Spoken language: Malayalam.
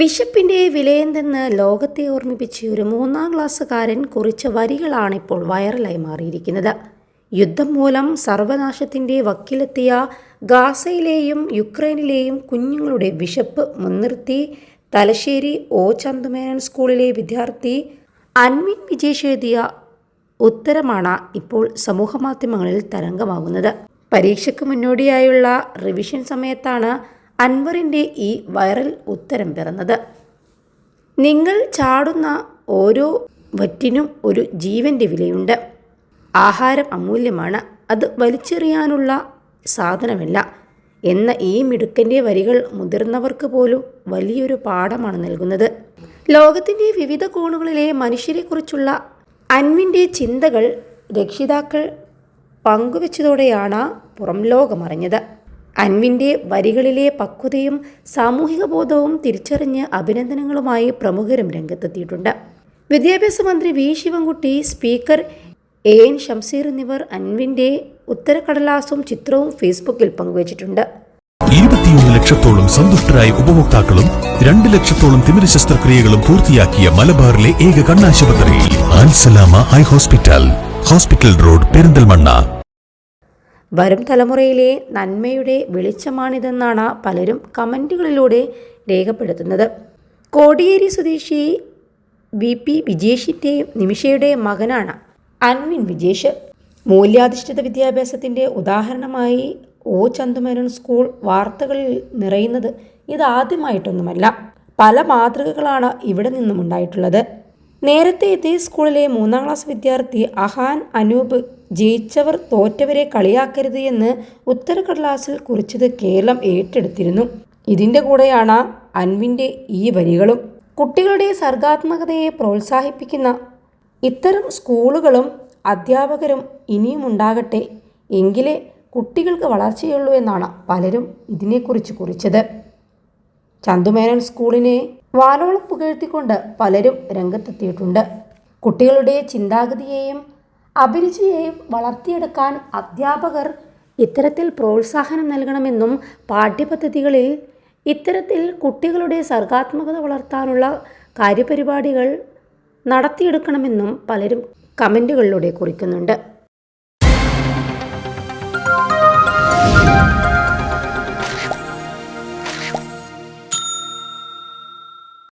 വിശപ്പിന്റെ വിലയെന്തെന്ന് ലോകത്തെ ഓർമ്മിപ്പിച്ച് ഒരു മൂന്നാം ക്ലാസ്സുകാരൻ കുറിച്ച വരികളാണിപ്പോൾ വൈറലായി മാറിയിരിക്കുന്നത്. യുദ്ധം മൂലം സർവനാശത്തിന്റെ വക്കിലെത്തിയ ഗാസയിലെയും യുക്രൈനിലെയും കുഞ്ഞുങ്ങളുടെ വിശപ്പ് മുൻനിർത്തി തലശ്ശേരി ഓ ചന്തുമേനൻ സ്കൂളിലെ വിദ്യാർത്ഥി അൻവിൻ വിജേഷ് എഴുതിയ ഉത്തരമാണ് ഇപ്പോൾ സമൂഹമാധ്യമങ്ങളിൽ തരംഗമാകുന്നത്. പരീക്ഷയ്ക്ക് മുന്നോടിയായുള്ള റിവിഷൻ സമയത്താണ് അൻവറിന്റെ ഈ വൈറൽ ഉത്തരം പിറന്നത്. നിങ്ങൾ ചാടുന്ന ഓരോ വറ്റിനും ഒരു ജീവന്റെ വിലയുണ്ട്. ആഹാരം അമൂല്യമാണ്. അത് വലിച്ചെറിയാനുള്ള സാധനമല്ല. എന്ന ഈ മിടുക്കന്റെ വരികൾ മുതിർന്നവർക്ക് പോലും വലിയൊരു പാഠമാണ് നൽകുന്നത്. ലോകത്തിന്റെ വിവിധ കോണുകളിലെ മനുഷ്യരെക്കുറിച്ചുള്ള അൻവിന്റെ ചിന്തകൾ രക്ഷിതാക്കൾ പങ്കുവച്ചതോടെയാണ് പുറം ലോകമറിഞ്ഞത് അൻവിന്റെ വരികളിലെ പക്വതയും സാമൂഹിക ബോധവും തിരിച്ചറിഞ്ഞ് അഭിനന്ദനങ്ങളുമായി പ്രമുഖരും രംഗത്തെത്തിയിട്ടുണ്ട്. വിദ്യാഭ്യാസ മന്ത്രി V Sivankutty speaker A N Shamseer എന്നിവർ അൻവിന്റെ ഉത്തരക്കടലാസും ചിത്രവും ഫേസ്ബുക്കിൽ പങ്കുവച്ചിട്ടുണ്ട്. ഇരുപത്തിയൊന്ന് ലക്ഷത്തോളം സന്തുഷ്ടരായ ഉപഭോക്താക്കളും രണ്ട് ലക്ഷത്തോളം തിമിര ശസ്ത്രക്രിയകളും പൂർത്തിയാക്കിയ മലബാറിലെ ഏക കണ്ണാശുപത്രി Al Salama eye hospital hospital road Perinthalmanna. വരും തലമുറയിലെ നന്മയുടെ വെളിച്ചമാണിതെന്നാണ് പലരും കമന്റുകളിലൂടെ രേഖപ്പെടുത്തുന്നത്. കോടിയേരി സ്വദേശി വി പി വിജേഷിന്റെയും നിമിഷയുടെയും മകനാണ് അൻവിൻ വിജേഷ്. മൂല്യാധിഷ്ഠിത വിദ്യാഭ്യാസത്തിന്റെ ഉദാഹരണമായി ഒ ചന്ദുമേനോൻ സ്കൂൾ വാർത്തകളിൽ നിറയുന്നത് ഇതാദ്യമായിട്ടൊന്നുമല്ല. പല മാതൃകകളാണ് ഇവിടെ നിന്നും ഉണ്ടായിട്ടുള്ളത് നേരത്തെ ഇതേ സ്കൂളിലെ മൂന്നാം ക്ലാസ് വിദ്യാർത്ഥി അഹാൻ അനൂപ് ജയിച്ചവർ തോറ്റവരെ കളിയാക്കരുത് എന്ന് ഉത്തരക്കടലാസിൽ കുറിച്ചത് കേരളം ഏറ്റെടുത്തിരുന്നു. ഇതിന്റെ കൂടെയാണ് അൻവിന്റെ ഈ വരികളും. കുട്ടികളുടെ സർഗാത്മകതയെ പ്രോത്സാഹിപ്പിക്കുന്ന ഇത്തരം സ്കൂളുകളും അധ്യാപകരും ഇനിയും ഉണ്ടാകട്ടെ എങ്കിലേ കുട്ടികൾക്ക് വളർച്ചയുള്ളൂ എന്നാണ് പലരും ഇതിനെക്കുറിച്ച് കുറിച്ചത്. ചന്തുമേനോൻ സ്കൂളിനെ വാനോളം പുകഴ്ത്തിക്കൊണ്ട് പലരും രംഗത്തെത്തിയിട്ടുണ്ട്. കുട്ടികളുടെ ചിന്താഗതിയെയും അഭിരുചിയെ വളർത്തിയെടുക്കാൻ അധ്യാപകർ ഇത്തരത്തിൽ പ്രോത്സാഹനം നൽകണമെന്നും പാഠ്യപദ്ധതികളിൽ ഇത്തരത്തിൽ കുട്ടികളുടെ സർഗാത്മകത വളർത്താനുള്ള കാര്യപരിപാടികൾ നടത്തിയെടുക്കണമെന്നും പലരും കമന്റുകളിലൂടെ കുറിക്കുന്നുണ്ട്.